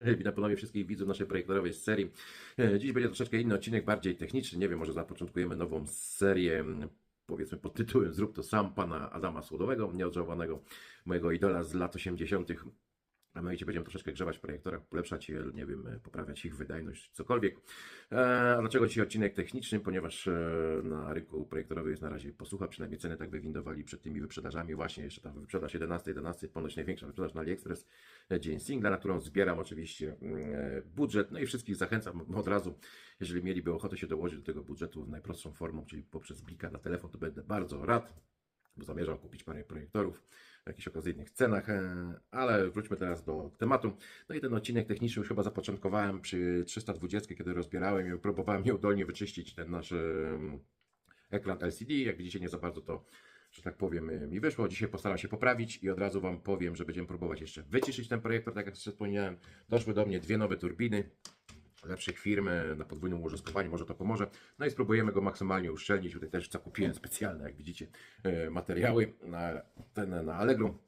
Witam ponownie wszystkich widzów naszej projektorowej serii. E, Dziś będzie troszeczkę inny odcinek, bardziej techniczny. Nie wiem, może zapoczątkujemy nową serię, powiedzmy pod tytułem Zrób to sam pana Adama Słodowego, nieodżałowanego mojego idola z lat 80. A mianowicie będziemy troszeczkę grzewać w projektorach, je, nie wiem, poprawiać ich wydajność, cokolwiek. E, A dlaczego dzisiaj odcinek techniczny? Ponieważ e, na rynku projektorowym jest na razie posłucha, przynajmniej ceny tak wywindowali przed tymi wyprzedażami. Właśnie jeszcze tam wyprzedaż 11, 11, ponoć największa wyprzedaż na AliExpress e, Dzień Singla, na którą zbieram oczywiście mm, budżet. No i wszystkich zachęcam od razu, jeżeli mieliby ochotę się dołożyć do tego budżetu najprostszą formą, czyli poprzez blika na telefon, to będę bardzo rad, bo zamierzam kupić parę projektorów w jakichś okazyjnych cenach, e, ale wróćmy teraz do tematu. No i ten odcinek techniczny już chyba zapoczątkowałem przy 320, kiedy rozbierałem i próbowałem nieudolnie wyczyścić ten nasz em, ekran LCD. Jak widzicie, nie za bardzo to, że tak powiem, e, mi wyszło. Dzisiaj postaram się poprawić i od razu Wam powiem, że będziemy próbować jeszcze wyciszyć ten projektor. Tak jak wspomniałem, doszły do mnie dwie nowe turbiny lepszych firm na podwójnym użyskowaniu, może to pomoże. No i spróbujemy go maksymalnie uszczelnić. Tutaj też zakupiłem specjalne, jak widzicie, e, materiały na, ten, na Allegro.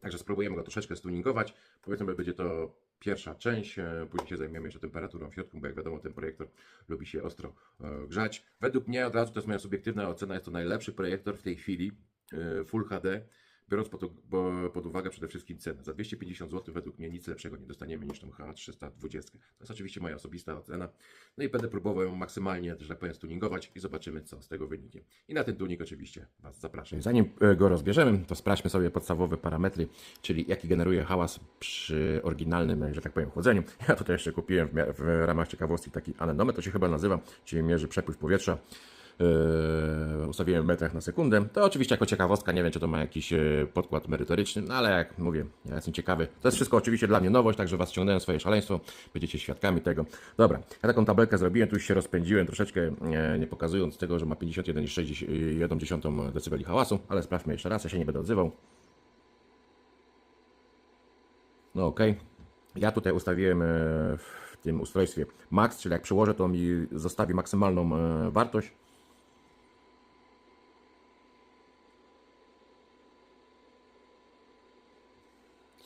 Także spróbujemy go troszeczkę stuningować. Powiedzmy, że będzie to pierwsza część. e, Później się zajmiemy jeszcze temperaturą w środku, bo jak wiadomo, ten projektor lubi się ostro e, grzać. Według mnie, od razu to jest moja subiektywna ocena, jest to najlepszy projektor w tej chwili, Full HD. Biorąc pod, pod uwagę przede wszystkim cenę. Za 250 zł według mnie nic lepszego nie dostaniemy niż tą H320. To jest oczywiście moja osobista ocena. No i będę próbował ją maksymalnie, że tak powiem, stuningować i zobaczymy, co z tego wyniknie. I na ten tuning oczywiście Was zapraszam. Zanim e, go rozbierzemy, to sprawdźmy sobie podstawowe parametry, czyli jaki generuje hałas przy oryginalnym, że tak powiem, chłodzeniu. Ja tutaj jeszcze kupiłem w, w ramach ciekawostki taki anenometr, to się chyba nazywa, czyli mierzy przepływ powietrza. Yy, ustawiłem w metrach na sekundę. To oczywiście jako ciekawostka, nie wiem czy to ma jakiś yy, podkład merytoryczny, no ale jak mówię, ja jestem ciekawy. To jest wszystko oczywiście dla mnie nowość, także Was ściągnąłem w swoje szaleństwo, będziecie świadkami tego. Dobra, ja taką tabelkę zrobiłem, tu już się rozpędziłem troszeczkę, nie, nie pokazując tego, że ma 51,1 dB hałasu, ale sprawdźmy jeszcze raz, ja się nie będę odzywał. No okej. Ja tutaj ustawiłem e, w tym ustrojstwie max, czyli jak przełożę, to mi zostawi maksymalną e, wartość.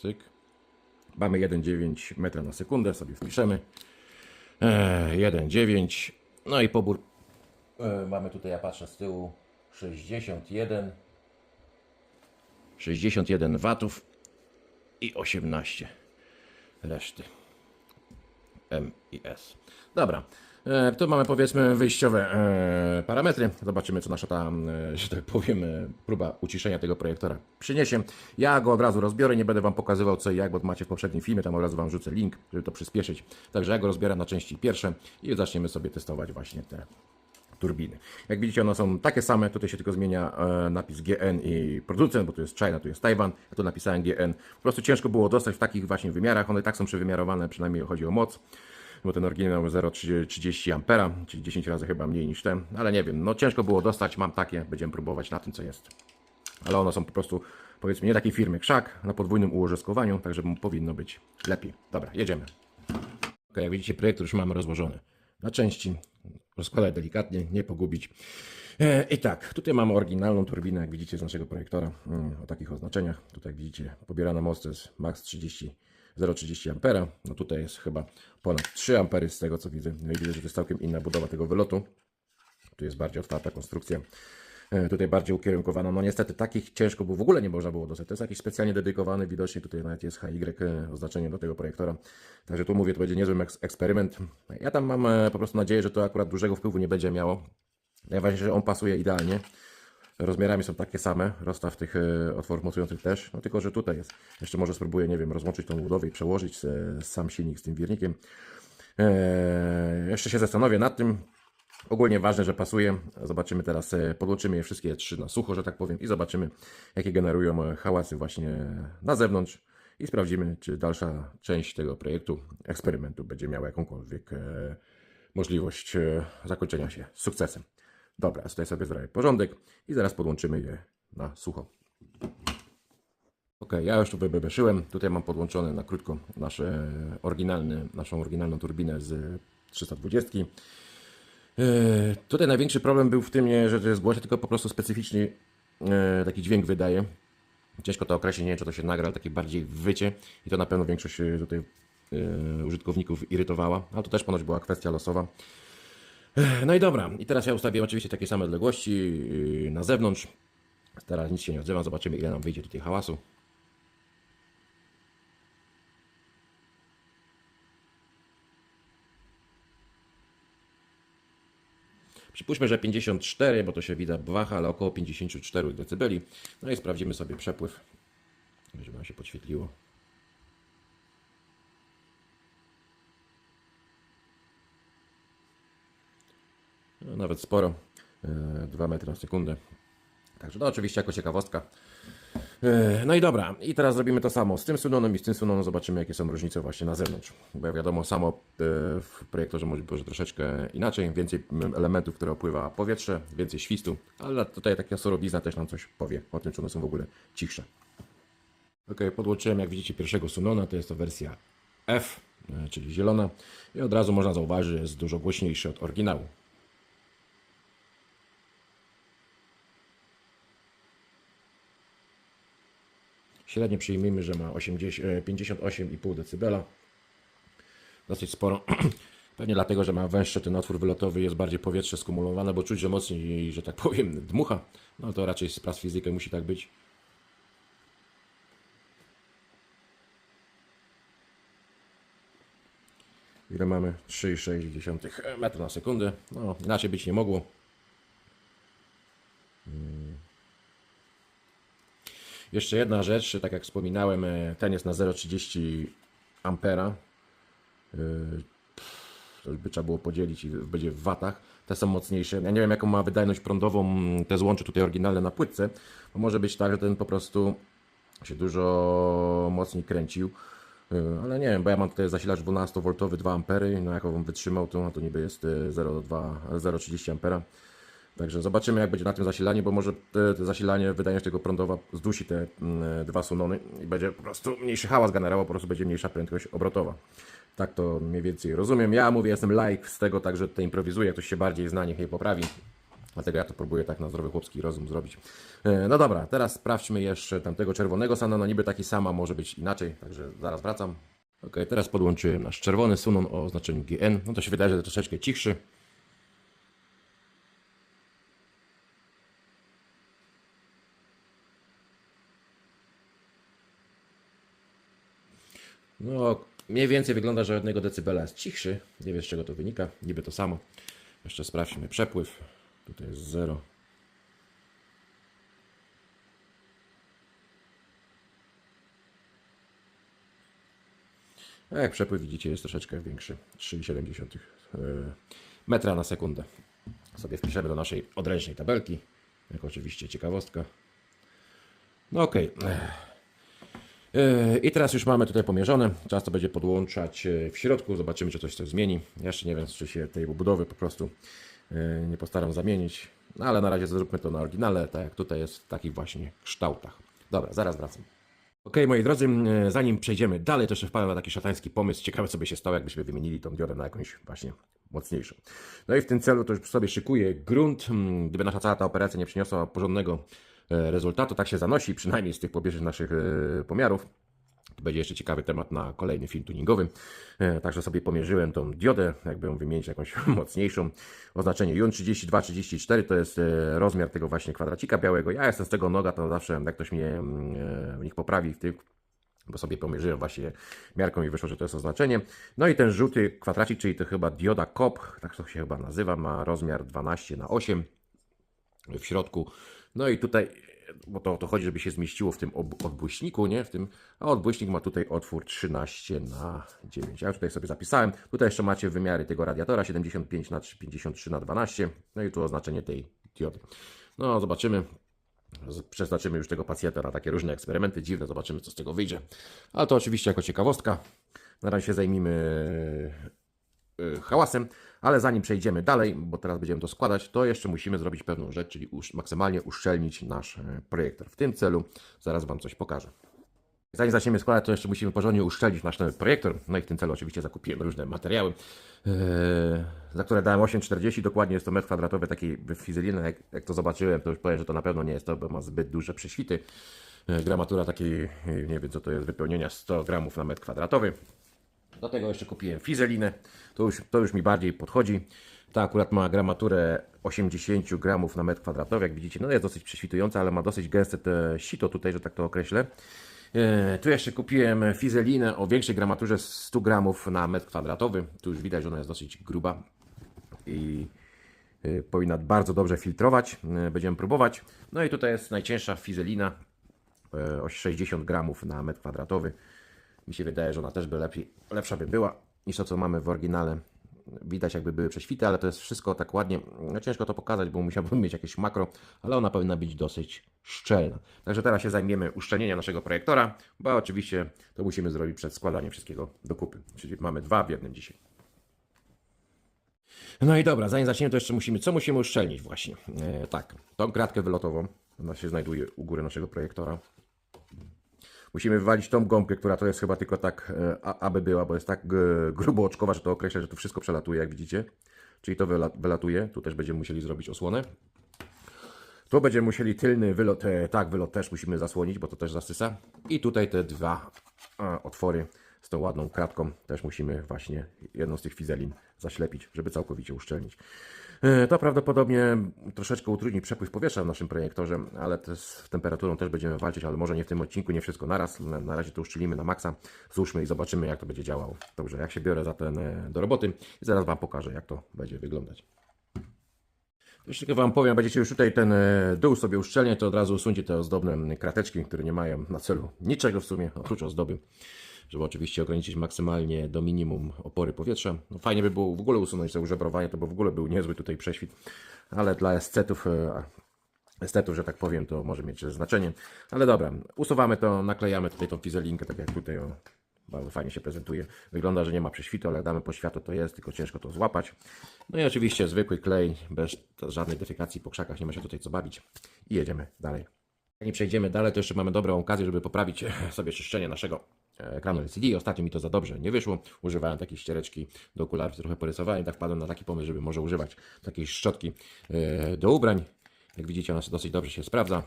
Cyk. Mamy 1,9 metra na sekundę, sobie wpiszemy. E, 1,9. No i pobór. E, mamy tutaj, ja patrzę z tyłu, 61. 61 watów i 18 reszty. M i S. Dobra. E, tu mamy powiedzmy wyjściowe e, parametry. Zobaczymy, co nasza tam, e, że tak powiem, próba uciszenia tego projektora przyniesie. Ja go od razu rozbiorę, nie będę Wam pokazywał co i jak, bo macie w poprzednim filmie, tam od razu Wam rzucę link, żeby to przyspieszyć. Także ja go rozbieram na części pierwsze i zaczniemy sobie testować właśnie te turbiny. Jak widzicie, one są takie same, tutaj się tylko zmienia e, napis GN i producent, bo tu jest China, tu jest Tajwan, ja tu napisałem GN. Po prostu ciężko było dostać w takich właśnie wymiarach, one tak są przewymiarowane, przynajmniej chodzi o moc, bo ten oryginał 0,30 A, czyli 10 razy chyba mniej niż ten, ale nie wiem, no ciężko było dostać, mam takie, będziemy próbować na tym, co jest. Ale one są po prostu, powiedzmy, nie takiej firmy Krzak, na podwójnym ułożeskowaniu, także powinno być lepiej. Dobra, jedziemy. Ok, jak widzicie, projekt już mamy rozłożony na części. Rozkładać delikatnie, nie pogubić. E, I tak, tutaj mamy oryginalną turbinę, jak widzicie z naszego projektora, mm, o takich oznaczeniach. Tutaj widzicie, pobierana moc to jest max 30, 0,30 ampera. No tutaj jest chyba ponad 3 ampery z tego co widzę. No i widzę, że to jest całkiem inna budowa tego wylotu. Tu jest bardziej otwarta konstrukcja. E, Tutaj bardziej ukierunkowana. No niestety takich ciężko, bo w ogóle nie można było dostać. To jest jakiś specjalnie dedykowany, widocznie tutaj nawet jest HY e, oznaczenie do tego projektora. Także tu mówię, to będzie niezły eks- eksperyment. Ja tam mam e, po prostu nadzieję, że to akurat dużego wpływu nie będzie miało. Najważniejsze, że on pasuje idealnie. Rozmiarami są takie same, rozstaw tych e, otworów mocujących też, no tylko, że tutaj jest. Jeszcze może spróbuję, nie wiem, rozłączyć tą budowę i przełożyć e, sam silnik z tym wirnikiem. Eee, jeszcze się zastanowię nad tym. Ogólnie ważne, że pasuje. Zobaczymy teraz, e, podłączymy je wszystkie trzy na sucho, że tak powiem, i zobaczymy, jakie generują e, hałasy właśnie na zewnątrz. I sprawdzimy, czy dalsza część tego projektu, eksperymentu będzie miała jakąkolwiek e, możliwość zakończenia się sukcesem. Dobra, tutaj sobie zrobię porządek i zaraz podłączymy je na sucho. Ok, ja już tu wybeszyłem. Tutaj mam podłączone na krótko nasze oryginalne, naszą oryginalną turbinę z 320. Yy, tutaj największy problem był w tym, nie, że to jest głośno, tylko po prostu specyficzny yy, taki dźwięk wydaje. Ciężko to określić, nie wiem czy to się nagra, ale takie bardziej wycie i to na pewno większość yy, tutaj e, użytkowników irytowała, ale to też ponoć była kwestia losowa. No i dobra, i teraz ja ustawię oczywiście takie same odległości na zewnątrz. Teraz nic się nie odzywam, zobaczymy ile nam wyjdzie tutaj hałasu. Przypuśćmy, że 54, bo to się widać waha, ale około 54 dB. No i sprawdzimy sobie przepływ, żeby nam się podświetliło. No, nawet sporo, e, 2 metry na sekundę. Także to oczywiście jako ciekawostka. E, No i dobra, i teraz zrobimy to samo z tym sunonem i z tym sunonem, zobaczymy jakie są różnice właśnie na zewnątrz. Bo jak wiadomo, samo e, w projektorze może być troszeczkę inaczej, więcej elementów, które opływa powietrze, więcej świstu, ale tutaj taka sorobizna też nam coś powie o tym, czy one są w ogóle cichsze. Ok, podłączyłem jak widzicie pierwszego Sunona, to jest to wersja F, e, czyli zielona i od razu można zauważyć, że jest dużo głośniejszy od oryginału. Średnio przyjmijmy, że ma 80, e, 58,5 dB. Dosyć sporo. Pewnie dlatego, że ma węższy ten otwór wylotowy, jest bardziej powietrze skumulowane, bo czuć, że mocniej, że tak powiem, dmucha. No to raczej z prac fizyki musi tak być. Ile mamy? 3,6 metra na sekundę. No, inaczej być nie mogło. Mm. Jeszcze jedna rzecz, tak jak wspominałem, e, ten jest na 0,30 ampera. E, To by trzeba było podzielić i będzie w watach. Te są mocniejsze. Ja nie wiem, jaką ma wydajność prądową te złącze tutaj oryginalne na płytce. Bo może być tak, że ten po prostu się dużo mocniej kręcił. E, Ale nie wiem, bo ja mam tutaj zasilacz 12V 2 ampery. No jak on wytrzymał, to, to niby jest e, 0,2 0,30 ampera. Także zobaczymy, jak będzie na tym zasilanie, bo może te, te zasilanie, wydajność tego prądowa zdusi te mm, dwa sunony i będzie po prostu mniejszy hałas generował, po prostu będzie mniejsza prędkość obrotowa. Tak to mniej więcej rozumiem. Ja mówię, jestem like z tego, także tutaj improwizuję, ktoś się bardziej zna, niech mnie poprawi. Dlatego ja to próbuję tak na zdrowy chłopski rozum zrobić. E, No dobra, teraz sprawdźmy jeszcze tamtego czerwonego Sana. No niby taki sama, może być inaczej, także zaraz wracam. Ok, teraz podłączyłem nasz czerwony Sunon o oznaczeniu GN. No to się wydaje, że troszeczkę cichszy. No, mniej więcej wygląda, że jednego decybela jest cichszy. Nie wiem z czego to wynika. Niby to samo. Jeszcze sprawdźmy przepływ. Tutaj jest 0. A jak przepływ widzicie jest troszeczkę większy. 3,7 e, metra na sekundę. Sobie wpiszemy do naszej odręcznej tabelki. Jako oczywiście ciekawostka. No okej. Yy, I teraz już mamy tutaj pomierzone. Czas to będzie podłączać yy, w środku. Zobaczymy, czy coś się zmieni. Jeszcze nie wiem, czy się tej budowy po prostu yy, nie postaram zamienić. No ale na razie zróbmy to na oryginale, tak jak tutaj jest w takich właśnie kształtach. Dobra, zaraz wracam. Ok, moi drodzy, yy, zanim przejdziemy dalej, to jeszcze wpadłem na taki szatański pomysł. Ciekawe, co by się stało, jakbyśmy wymienili tą diodę na jakąś właśnie mocniejszą. No i w tym celu to już sobie szykuję grunt. Mm, Gdyby nasza cała ta operacja nie przyniosła porządnego rezultatu, tak się zanosi, przynajmniej z tych pobieżnych naszych e, pomiarów. To będzie jeszcze ciekawy temat na kolejny film tuningowy. E, Także sobie pomierzyłem tą diodę, jakby ją wymienić jakąś mocniejszą. Oznaczenie JUN 3234 to jest e, rozmiar tego właśnie kwadracika białego. Ja jestem z tego noga, to zawsze jak ktoś mnie mm, e, w nich poprawi w tych bo sobie pomierzyłem właśnie miarką i wyszło, że to jest oznaczenie. No i ten żółty kwadracik, czyli to chyba dioda COP, tak to się chyba nazywa, ma rozmiar 12 na 8 w środku. No i tutaj, bo to o to chodzi, żeby się zmieściło w tym odbłyśniku, nie? W tym, a odbłyśnik ma tutaj otwór 13 na 9. Ja tutaj sobie zapisałem. Tutaj jeszcze macie wymiary tego radiatora 75 na 53 na 12. No i tu oznaczenie tej diody. No, zobaczymy. Przeznaczymy już tego pacjenta na takie różne eksperymenty dziwne, zobaczymy co z tego wyjdzie. Ale to oczywiście jako ciekawostka. Na razie zajmijmy hałasem, ale zanim przejdziemy dalej, bo teraz będziemy to składać, to jeszcze musimy zrobić pewną rzecz, czyli maksymalnie uszczelnić nasz e, projektor. W tym celu zaraz Wam coś pokażę. Zanim zaczniemy składać, to jeszcze musimy porządnie uszczelnić nasz nowy projektor. No i w tym celu oczywiście zakupiłem różne materiały, yy, za które dałem 8,40. Dokładnie jest to metr kwadratowy takiej fizeliny. Jak, jak to zobaczyłem, to już powiem, że to na pewno nie jest to, bo ma zbyt duże prześwity. Yy, gramatura takiej, nie wiem co to jest, wypełnienia 100 gramów na metr kwadratowy. Do tego jeszcze kupiłem fizelinę. To już, to już mi bardziej podchodzi. Ta akurat ma gramaturę 80 gramów na metr kwadratowy. Jak widzicie, no jest dosyć prześwitująca, ale ma dosyć gęste te sito tutaj, że tak to określę. E, Tu jeszcze kupiłem fizelinę o większej gramaturze 100 gramów na metr kwadratowy. Tu już widać, że ona jest dosyć gruba i y, powinna bardzo dobrze filtrować. Y, Będziemy próbować. No i tutaj jest najcięższa fizelina o 60 gramów na metr kwadratowy. Mi się wydaje, że ona też by lepiej, lepsza by była niż to, co mamy w oryginale. Widać jakby były prześwite, ale to jest wszystko tak ładnie. No ciężko to pokazać, bo musiałbym mieć jakieś makro, ale ona powinna być dosyć szczelna. Także teraz się zajmiemy uszczelnieniem naszego projektora, bo oczywiście to musimy zrobić przed składaniem wszystkiego do kupy. Czyli mamy dwa w jednym dzisiaj. No i dobra, zanim zaczniemy, to jeszcze musimy, co musimy uszczelnić właśnie? E, tak, tą kratkę wylotową, ona się znajduje u góry naszego projektora. Musimy wywalić tą gąbkę, która to jest chyba tylko tak, e, aby była, bo jest tak g- grubo oczkowa, że to określa, że to wszystko przelatuje, jak widzicie. Czyli to wyla- wylatuje, tu też będziemy musieli zrobić osłonę. Tu będziemy musieli tylny wylot, e, tak, wylot też musimy zasłonić, bo to też zasysa. I tutaj te dwa e, otwory z tą ładną kratką też musimy właśnie jedną z tych fizelin zaślepić, żeby całkowicie uszczelnić. E, To prawdopodobnie troszeczkę utrudni przepływ powietrza w naszym projektorze, ale to z temperaturą też będziemy walczyć, ale może nie w tym odcinku, nie wszystko naraz. Na, razie to uszczelimy na maksa, złóżmy i zobaczymy jak to będzie działało. Dobrze, jak się biorę za ten e, do roboty i zaraz Wam pokażę jak to będzie wyglądać. Tylko Wam powiem, będziecie już tutaj ten e, dół sobie uszczelniać, to od razu usuńcie te ozdobne krateczki, które nie mają na celu niczego w sumie, oprócz ozdoby, żeby oczywiście ograniczyć maksymalnie do minimum opory powietrza. No, fajnie by było w ogóle usunąć to użebrowanie, to by w ogóle był niezły tutaj prześwit, ale dla estetów, e, estetów, że tak powiem, to może mieć znaczenie. Ale dobra, usuwamy to, naklejamy tutaj tą fizelinkę, tak jak tutaj o, bardzo fajnie się prezentuje. Wygląda, że nie ma prześwitu, ale jak damy po światło to jest, tylko ciężko to złapać. No i oczywiście zwykły klej, bez żadnej defekacji po krzakach, nie ma się tutaj co bawić. I jedziemy dalej. Zanim przejdziemy dalej, to jeszcze mamy dobrą okazję, żeby poprawić sobie czyszczenie naszego e, ekranu LCD. Ostatnio mi to za dobrze nie wyszło. Używałem takiej ściereczki do okularów, trochę porysowałem tak wpadłem na taki pomysł, żeby może używać takiej szczotki e, do ubrań. Jak widzicie, ona dosyć dobrze się sprawdza.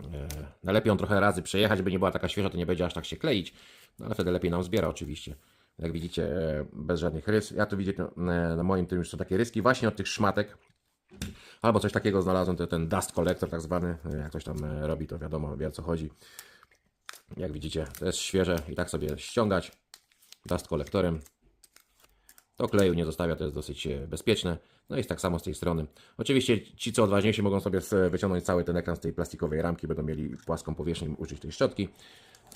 E, Najlepiej ją trochę razy przejechać, żeby nie była taka świeża, to nie będzie aż tak się kleić, no ale wtedy lepiej nam zbiera oczywiście. Jak widzicie, e, bez żadnych rys. Ja tu widzę, na moim tym już są takie ryski właśnie od tych szmatek. Albo coś takiego znalazłem, to ten dust collector tak zwany, jak ktoś tam robi, to wiadomo, wie o co chodzi. Jak widzicie, to jest świeże i tak sobie ściągać dust collectorem. To kleju nie zostawia, to jest dosyć e, bezpieczne. No i tak samo z tej strony. Oczywiście ci, co odważniejsi, mogą sobie z- wyciągnąć cały ten ekran z tej plastikowej ramki, będą mieli płaską powierzchnię użyć tej szczotki.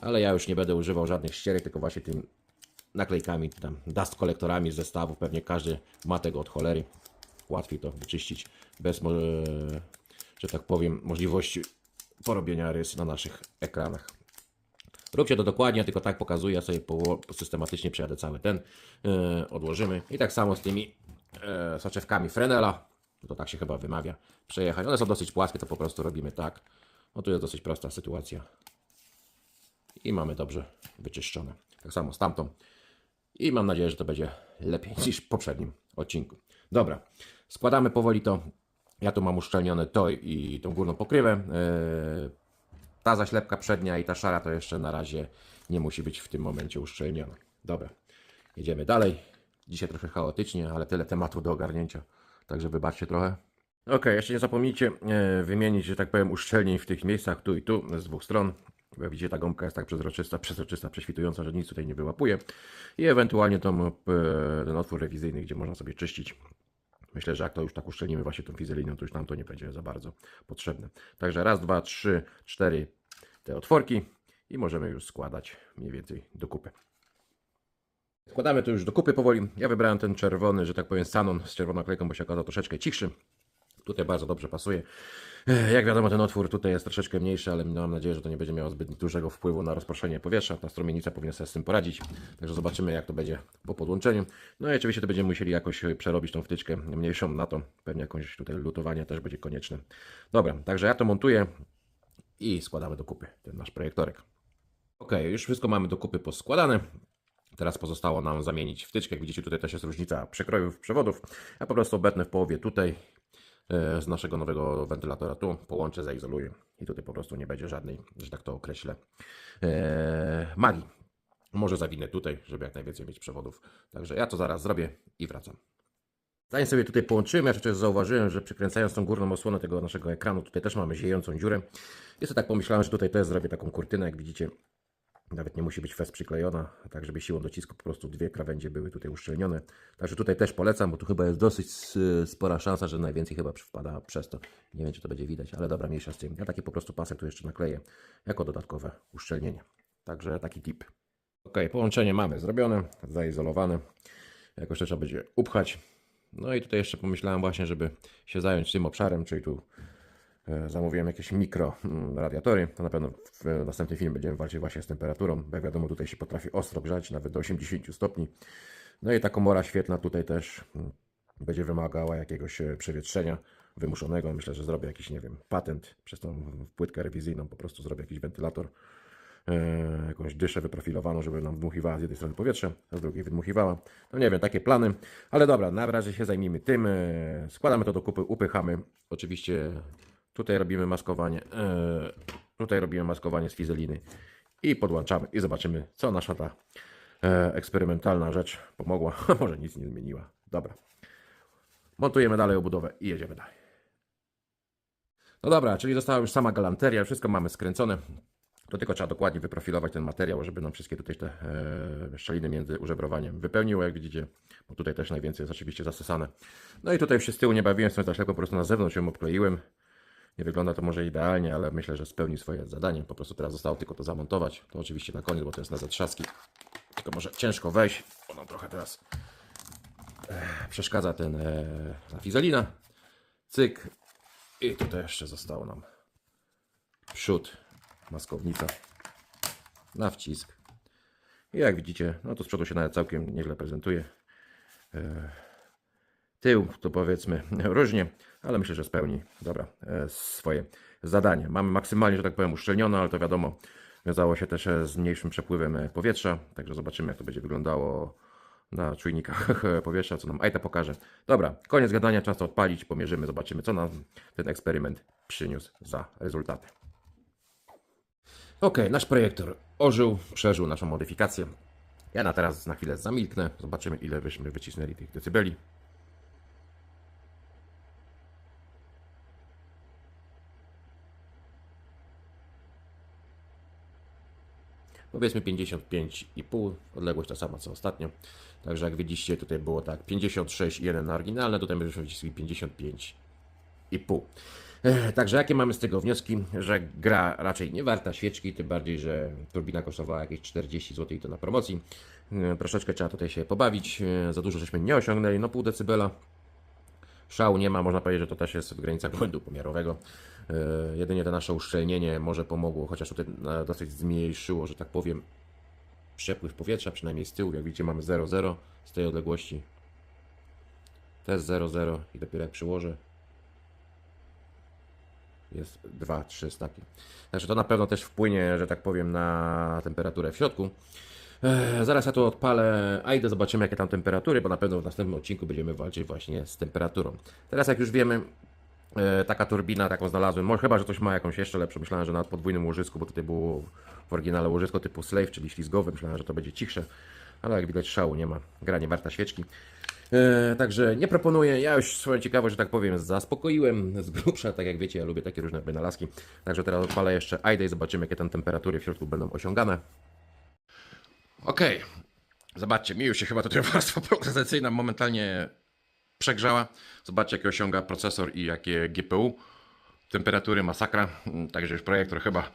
Ale ja już nie będę używał żadnych ścierek, tylko właśnie tym naklejkami, tam dust kolektorami z zestawów. Pewnie każdy ma tego od cholery. Łatwiej to wyczyścić bez, mo- że tak powiem, możliwości porobienia rys na naszych ekranach. Róbcie to dokładnie, tylko tak pokazuję, ja sobie systematycznie przejadę cały ten, yy, odłożymy i tak samo z tymi yy, soczewkami Frenela, to tak się chyba wymawia, przejechać. One są dosyć płaskie, to po prostu robimy tak. No tu jest dosyć prosta sytuacja. I mamy dobrze wyczyszczone. Tak samo z tamtą. I mam nadzieję, że to będzie lepiej niż w poprzednim odcinku. Dobra, składamy powoli to. Ja tu mam uszczelnione to i tą górną pokrywę. Yy, ta zaślepka przednia i ta szara to jeszcze na razie nie musi być w tym momencie uszczelniona. Dobra, jedziemy dalej. Dzisiaj trochę chaotycznie, ale tyle tematów do ogarnięcia, także wybaczcie trochę. Ok, jeszcze nie zapomnijcie e, wymienić, że tak powiem, uszczelnień w tych miejscach tu i tu z dwóch stron. Jak widzicie, ta gąbka jest tak przezroczysta, przezroczysta, prześwitująca, że nic tutaj nie wyłapuje. I ewentualnie tą, e, ten otwór rewizyjny, gdzie można sobie czyścić. Myślę, że jak to już tak uszczelnimy właśnie tą fizeliną, to już nam to nie będzie za bardzo potrzebne. Także raz, dwa, trzy, cztery te otworki i możemy już składać mniej więcej do kupy. Składamy to już do kupy powoli. Ja wybrałem ten czerwony, że tak powiem, Sanon z czerwoną klejką, bo się okazał troszeczkę cichszy. Tutaj bardzo dobrze pasuje. Jak wiadomo, ten otwór tutaj jest troszeczkę mniejszy, ale mam nadzieję, że to nie będzie miało zbyt dużego wpływu na rozproszenie powietrza. Ta strumienica powinna sobie z tym poradzić. Także zobaczymy, jak to będzie po podłączeniu. No i oczywiście to będziemy musieli jakoś przerobić tą wtyczkę mniejszą na to. Pewnie jakąś tutaj lutowanie też będzie konieczne. Dobra, także ja to montuję i składamy do kupy ten nasz projektorek. Ok, już wszystko mamy do kupy poskładane. Teraz pozostało nam zamienić wtyczkę. Jak widzicie, tutaj też jest różnica przekrojów przewodów. Ja po prostu obetnę w połowie tutaj e, z naszego nowego wentylatora tu, połączę, zaizoluję i tutaj po prostu nie będzie żadnej, że tak to określę, e, magii. Może zawinę tutaj, żeby jak najwięcej mieć przewodów. Także ja to zaraz zrobię i wracam. Zanim sobie tutaj połączymy, jeszcze też zauważyłem, że przykręcając tą górną osłonę tego naszego ekranu, tutaj też mamy ziejącą dziurę. Jest to tak pomyślałem, że tutaj też zrobię taką kurtynę, jak widzicie. Nawet nie musi być fest przyklejona, tak żeby siłą docisku po prostu dwie krawędzie były tutaj uszczelnione. Także tutaj też polecam, bo tu chyba jest dosyć s- spora szansa, że najwięcej chyba wpada przez to. Nie wiem, czy to będzie widać, ale dobra, mniejsza z tym. Ja taki po prostu pasek tu jeszcze nakleję jako dodatkowe uszczelnienie. Także taki tip. Ok, połączenie mamy zrobione, zaizolowane. Jakoś to trzeba będzie upchać. No i tutaj jeszcze pomyślałem właśnie, żeby się zająć tym obszarem, czyli tu zamówiłem jakieś mikro mm, radiatory. To na pewno w następnym filmie będziemy walczyć właśnie z temperaturą. Bo jak wiadomo, tutaj się potrafi ostro grzać, nawet do 80 stopni. No i ta komora świetna tutaj też mm, będzie wymagała jakiegoś e, przewietrzenia wymuszonego. Myślę, że zrobię jakiś, nie wiem, patent przez tą płytkę rewizyjną. Po prostu zrobię jakiś wentylator e, jakąś dyszę wyprofilowaną, żeby nam wdmuchiwała z jednej strony powietrze, a z drugiej wydmuchiwała. No nie wiem, takie plany. Ale dobra, na razie się zajmijmy tym. E, składamy to do kupy, upychamy. Oczywiście tutaj robimy maskowanie. E, tutaj robimy maskowanie z fizeliny i podłączamy i zobaczymy, co nasza ta e, eksperymentalna rzecz pomogła. Może nic nie zmieniła. Dobra. Montujemy dalej obudowę i jedziemy dalej. No dobra, czyli została już sama galanteria, wszystko mamy skręcone. To tylko trzeba dokładnie wyprofilować ten materiał, żeby nam wszystkie tutaj te e, szczeliny między użebrowaniem wypełniło, jak widzicie. Bo tutaj też najwięcej jest oczywiście zasysane. No i tutaj już się z tyłu nie bawiłem tą zaślepką, po prostu na zewnątrz ją obkleiłem. Nie wygląda to może idealnie, ale myślę, że spełni swoje zadanie. Po prostu teraz zostało tylko to zamontować. To oczywiście na koniec, bo to jest na zatrzaski. Tylko może ciężko wejść, bo nam trochę teraz e, przeszkadza ten e, ta fizelina. Cyk. I tutaj jeszcze zostało nam przód, maskownica na wcisk. I jak widzicie, no to z przodu się nawet całkiem nieźle prezentuje. E, Tył to powiedzmy różnie, ale myślę, że spełni dobra e, swoje zadanie. Mamy maksymalnie, że tak powiem, uszczelnione, ale to wiadomo, wiązało się też e, z mniejszym przepływem e, powietrza, także zobaczymy, jak to będzie wyglądało na czujnikach powietrza, co nam Aita pokaże. Dobra, koniec gadania, czas to odpalić, pomierzymy, zobaczymy, co nam ten eksperyment przyniósł za rezultaty. Ok, nasz projektor ożył, przeżył naszą modyfikację. Ja na teraz na chwilę zamilknę, zobaczymy, ile byśmy wycisnęli tych decybeli. Powiedzmy 55,5, odległość ta sama co ostatnio. Także jak widzicie, tutaj było tak 56,1 na oryginalne, tutaj byśmy wycisnęli 55,5. Ech, Także jakie mamy z tego wnioski? Że gra raczej nie warta świeczki, tym bardziej, że turbina kosztowała jakieś 40 zł i to na promocji. Troszeczkę trzeba tutaj się pobawić, za dużo żeśmy nie osiągnęli, no pół decybela. Szału nie ma, można powiedzieć, że to też jest w granicach błędu pomiarowego. E, jedynie to nasze uszczelnienie może pomogło, chociaż tutaj e, dosyć zmniejszyło, że tak powiem, przepływ powietrza, przynajmniej z tyłu. Jak widzicie, mamy 0,0 z tej odległości. Też 0,0 i dopiero jak przyłożę, jest 2-3 stopnie. Także to na pewno też wpłynie, że tak powiem, na temperaturę w środku. Eee, zaraz ja tu odpalę, a idę zobaczymy jakie tam temperatury, bo na pewno w następnym odcinku będziemy walczyć właśnie z temperaturą. Teraz jak już wiemy, e, taka turbina, taką znalazłem, może chyba, że ktoś ma jakąś jeszcze lepszą, myślałem, że na podwójnym łożysku, bo tutaj było w oryginale łożysko typu slave, czyli ślizgowe, myślałem, że to będzie cichsze, ale jak widać szału nie ma, gra nie warta świeczki. E, także nie proponuję, ja już swoją ciekawość, że tak powiem, zaspokoiłem z grubsza, tak jak wiecie, ja lubię takie różne wynalazki. Także teraz odpalę jeszcze AIDA i zobaczymy, jakie tam temperatury w środku będą osiągane. Okej, zobaczcie, mi już się chyba tutaj warstwa progresyjna momentalnie przegrzała. Zobaczcie, jakie osiąga procesor i jakie GPU. Temperatury masakra, Mm, także już projektor chyba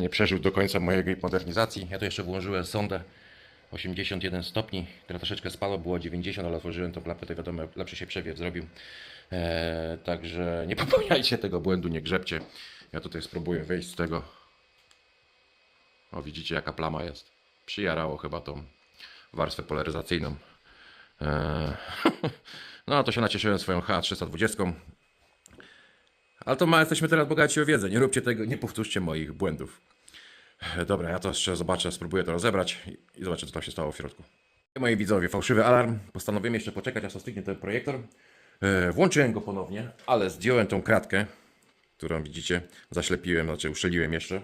nie przeżył do końca mojej modernizacji. Ja tu jeszcze włożyłem sondę 81 stopni, która troszeczkę spadła, było 90, ale otworzyłem tą klapę, to wiadomo, lepszy się przewiew zrobił. Eee, także nie popełniajcie tego błędu, nie grzebcie. Ja tutaj spróbuję wyjść z tego. O, widzicie jaka plama jest. Przyjarało chyba tą warstwę polaryzacyjną. Eee, no, to się nacieszyłem swoją H320. Ale to ma, jesteśmy teraz bogaci o wiedzę. Nie róbcie tego, nie powtórzcie moich błędów. E, Dobra, ja to jeszcze zobaczę, spróbuję to rozebrać i- zobaczę, co tam się stało w środku. Moi widzowie, fałszywy alarm. Postanowiłem jeszcze poczekać, aż ostygnie ten projektor. E, Włączyłem go ponownie, ale zdjąłem tą kratkę, którą widzicie, zaślepiłem, znaczy uszczeliłem jeszcze.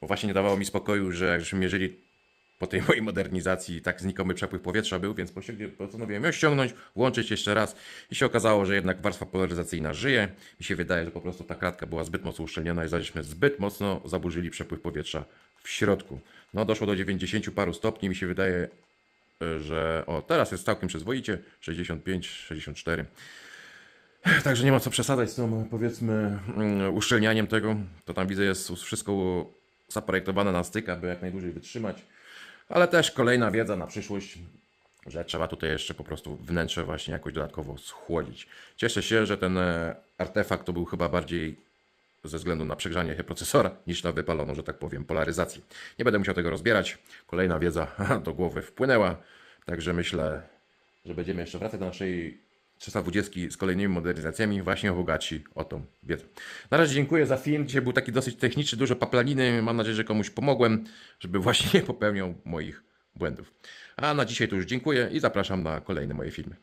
Bo właśnie nie dawało mi spokoju, że jakśmy mierzyli po tej mojej modernizacji tak znikomy przepływ powietrza był, więc postanowiłem ją ściągnąć, włączyć jeszcze raz i się okazało, że jednak warstwa polaryzacyjna żyje. Mi się wydaje, że po prostu ta kratka była zbyt mocno uszczelniona i żeśmy zbyt mocno zaburzyli przepływ powietrza w środku. No doszło do 90 paru stopni, mi się wydaje, że o teraz jest całkiem przyzwoicie, 65, 64. Także nie ma co przesadzać z tą, powiedzmy, mm, uszczelnianiem tego. To tam widzę, jest wszystko zaprojektowane na styk, aby jak najdłużej wytrzymać. Ale też kolejna wiedza na przyszłość, że trzeba tutaj jeszcze po prostu wnętrze właśnie jakoś dodatkowo schłodzić. Cieszę się, że ten e, artefakt to był chyba bardziej ze względu na przegrzanie się procesora niż na wypaloną, że tak powiem, polaryzacji. Nie będę musiał tego rozbierać. Kolejna wiedza do głowy wpłynęła. Także myślę, że będziemy jeszcze wracać do naszej 320 z kolejnymi modernizacjami, właśnie bogaci o tą wiedzę. Na razie dziękuję za film. Dzisiaj był taki dosyć techniczny, dużo paplaniny. Mam nadzieję, że komuś pomogłem, żeby właśnie nie popełniał moich błędów. A na dzisiaj to już dziękuję i zapraszam na kolejne moje filmy.